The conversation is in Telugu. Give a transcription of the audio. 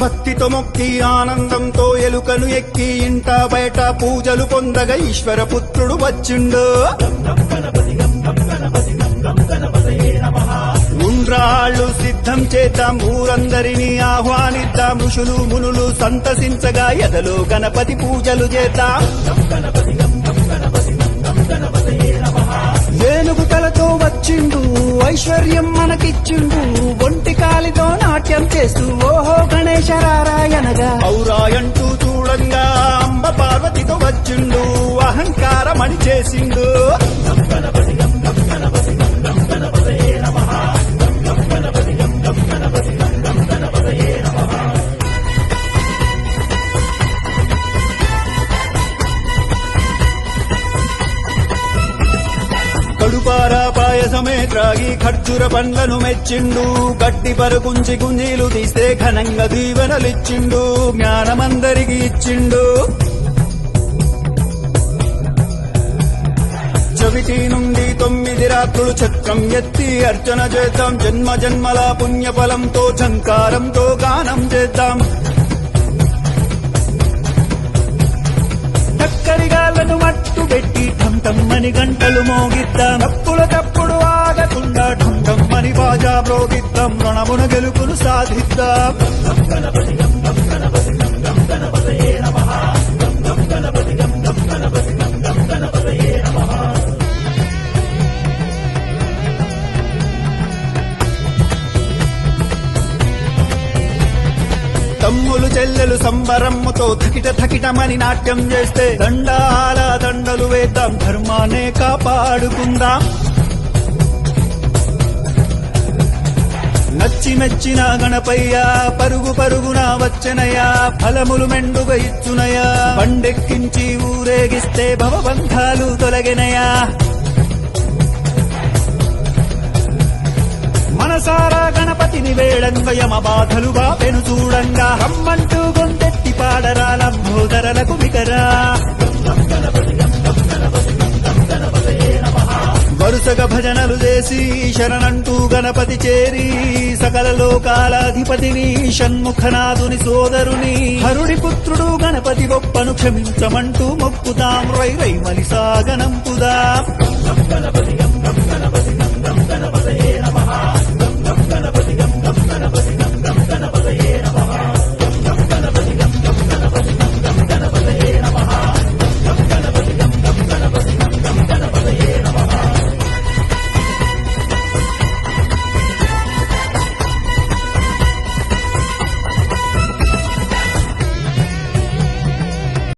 భక్తితో మొక్కి ఆనందంతో ఎలుకను ఎక్కి ఇంట బయట పూజలు పొందగా ఈశ్వర పుత్రుడు వచ్చిండు. ఉండ్రాళ్ళు సిద్ధం చేద్దాం ఊరందరినీ ఆహ్వానిద్దాం. ఋషులు మునులు సంతసించగా ఎదలో గణపతి పూజలు చేద్దాం. ఏనుగు తలతో వచ్చిండు ఐశ్వర్యం మనకిచ్చిండు. ఒంటి కాలితో నాట్యం చేస్తూ ఓహో రారాయనగా ఔరాయంటూ చూడంగా అంబ పార్వతితో వచ్చిండు అహంకారమణి చేసిండు. కడుపారా పాయసమే త్రాగి ఖర్జుర పండ్లను మెచ్చిండు. గట్టి పరుగుంచి గుంజీలు తీస్తే ఘనంగా దీవెనలిచ్చిండు. జ్ఞానమందరికి ఇచ్చిండు. చవితి నుండి తొమ్మిది రాత్రులు చక్రం ఎత్తి అర్చన చేద్దాం. జన్మ జన్మల పుణ్యఫలంతో చంకారంతో గానం ఠమ్మని గంటలు మోగిద్దాం. తప్పుల తప్పుడు ఆగకుండా ఠం ఠమ్మని బాజా ప్రోగిద్దాం రుణమున గెలుపును సాధిద్దాం. తమ్ములు చెల్లెలు సంబరమ్మతో థకిట థకిటమని నాట్యం చేస్తే దండాల దండలు వేద్దాం ధర్మానే కాపాడుకుందాం. నచ్చి మెచ్చిన గణపయ్యా పరుగు పరుగున వచ్చనయా ఫలములు మెండుగా ఇచ్చునయా పండెక్కించి ఊరేగిస్తే భవబంధాలు తొలగినయా మనసారా గణపతిని వేడంగా యమ బాధలు బాపెను చూడంగా. రమ్మంటూ గొంతెత్తి పాడరా లంబోదరలకు వికరా. వరుసగా భజనలు చేసి శరణంటూ గణపతి చేరి సకల లోకాలాధిపతిని షణ్ముఖనాథుని సోదరుని హరుడి పుత్రుడు గణపతి గొప్పను క్షమించమంటూ మొక్కుతాం. రై రై గణపతి